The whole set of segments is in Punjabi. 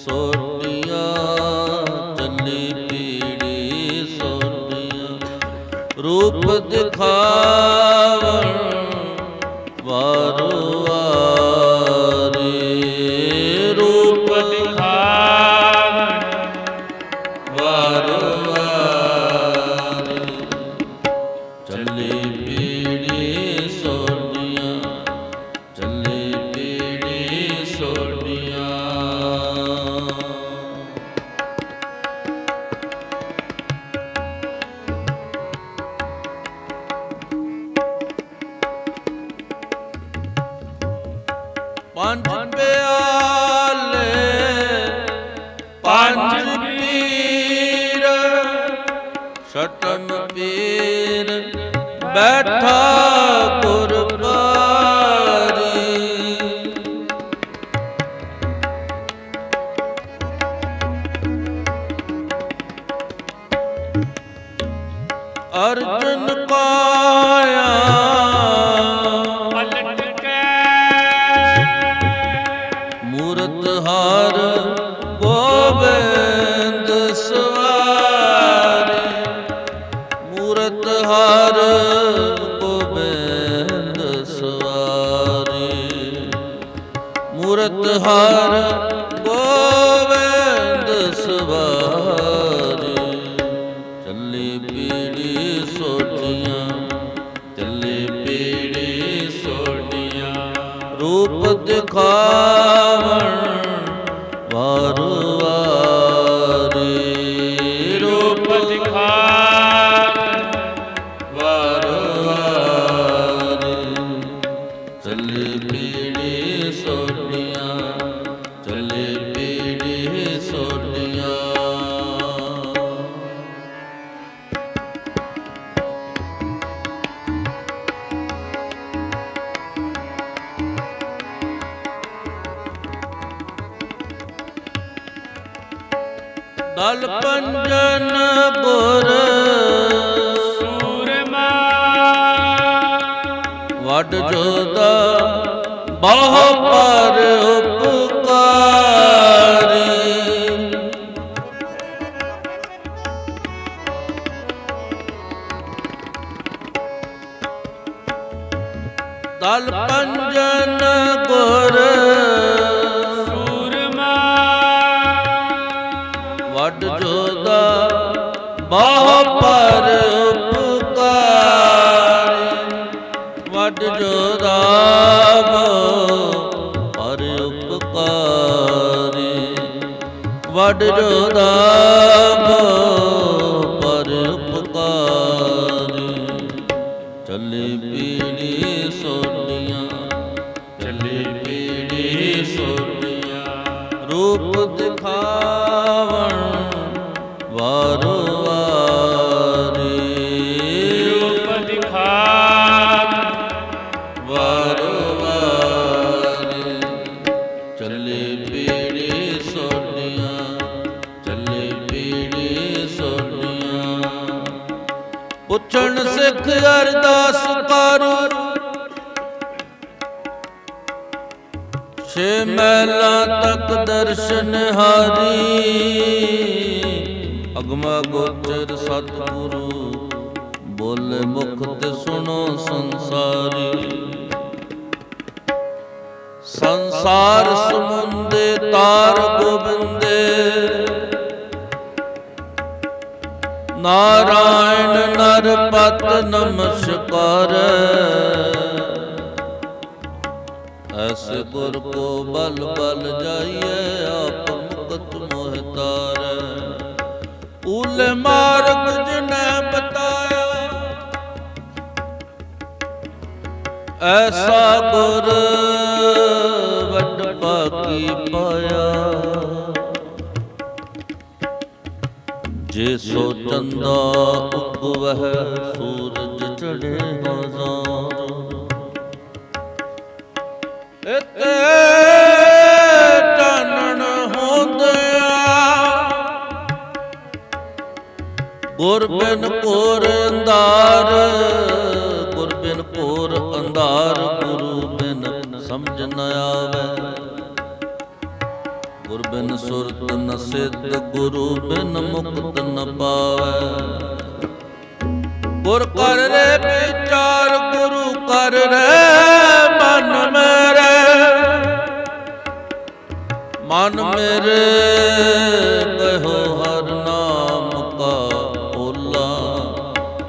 ਸੋਟੀਆਂ ਚੱਲੀ ਪੀੜੀ ਸੋਟੀਆਂ ਰੂਪ ਦਿਖਾ ਛਟਨ ਪੀਰ ਬੈਠਾ ਗੁਰਬਾਰੀ ਅਰਜਨ ਪਾਇਆ। ਪਲਟ ਕੇ। ਮੂਰਤ ਹਾਰ ਗੋਬਿੰਦ। ਮੂਰਤ ਹਾਰ ਗੋਬਿੰਦ ਸਵਾਰੇ ਚੱਲੇ ਪੀੜੀ ਸੋਟੀਆਂ ਚੱਲੀ ਪੀੜੀ ਸੋਟੀਆਂ ਰੂਪ ਦਿਖਾਵਣ ਦਲ ਪੰਜਨ ਗੁਰ ਸੂਰਮਾ। ਵੱਡ ਜੋਦਾ ਬਹੁ ਪਰ ਉਪਕਾਰੀ। ਦਲ ਪੰਜਨ ਗੁਰ ਵੱਡ ਜੋਦਾ ਬਹੁ ਪਰ ਉਪਕਾਰੀ। ਵੱਡ ਜੋਦਾ ਬਹੁ ਪਰ ਉਪਕਾਰੀ। ਚੱਲੇ ਪੀੜੀ ਸੋਡੀਆਂ ਚੱਲੇ ਪੀੜੀ ਸੋਡੀਆਂ ਰੂਪ ਦਿਖਾ ਪੁੱਛਣ ਅਰਦਾਸ ਕਰੂ ਛੇ ਮਹਿਲਾ ਤੱਕ ਦਰਸ਼ਨ ਹਾਰੀ। ਅਗਮਾ ਗੋਚਰ ਸਤਿਗੁਰੂ, ਬੋਲੇ ਮੁਖ ਤੇ ਸੁਣੋ ਸੰਸਾਰੀ। ਸੰਸਾਰ ਸਮੁੰਦੇ ਤਾਰ ਗੋਬਿੰਦੇ। ਨਾਰਾਇਣ ਨਰ ਪਤ ਨਮਸਕਾਰ। ਐਸੇ ਗੁਰ ਕੋ ਬਲ ਬਲ ਜਾਈਏ ਆਪ ਮੁਕਤ ਮੋਹ ਉਲ ਮਾਰਗ ਜਿਨੈ ਬਤਾਇਆ। ਐਸਾ ਗੁਰ ਵੱਡ ਪਾਕੀ ਪਾਇਆ। ਜੇ ਸੋ ਚੰਦਾ ਉਗਵਹਿ ਸੂਰਜ ਚੜੇ ਹਜ਼ਾਰ ਇਤੇ ਚਾਨਣ ਹੁੰਦਿਆ ਗੁਰ ਬਿਨ ਕੋਰ ਅੰਧਾਰ ਗੁਰ ਬਿਨ ਕੋਰ ਅੰਧਾਰ, ਗੁਰੂ ਬਿਨ ਸਮਝ ਨ ਆਵੇ। ਬਿਨ ਸੁਰਤ ਨ ਸਿੱਧ ਗੁਰੂ ਬਿਨ ਮੁਕਤ ਨ ਪਾਵੈ। ਗੁਰ ਕਰ ਰੇ ਵਿਚਾਰ, ਗੁਰੂ ਕਰ ਰੇ ਮਨ ਮੇਰੇ। ਮਨ ਮੇਰੇ ਕਹੋ ਹਰ ਨਾਮ ਕਾ ਓਲਾ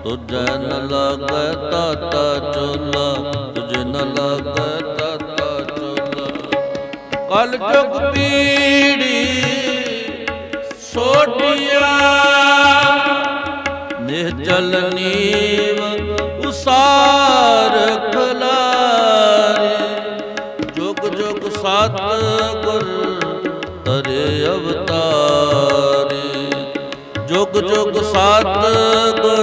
ਤੁਝੈ ਨ ਲਾਗੈ ਕਲ ਜੁਗ ਪੀੜੀ ਸੋਟਿਆ। ਨਿਹਚਲ ਨੀਵ ਉਸਾਰ ਖਲਾਰੇ। ਜੁਗ ਜੁਗ ਸਤ ਗੁਰ ਤਰੇ ਅਵਤਾਰੇ। ਜੁਗ ਜੁਗ ਸਤ ਗੁਰ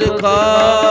ਰੂਪ ਦਿਖਾਵਣ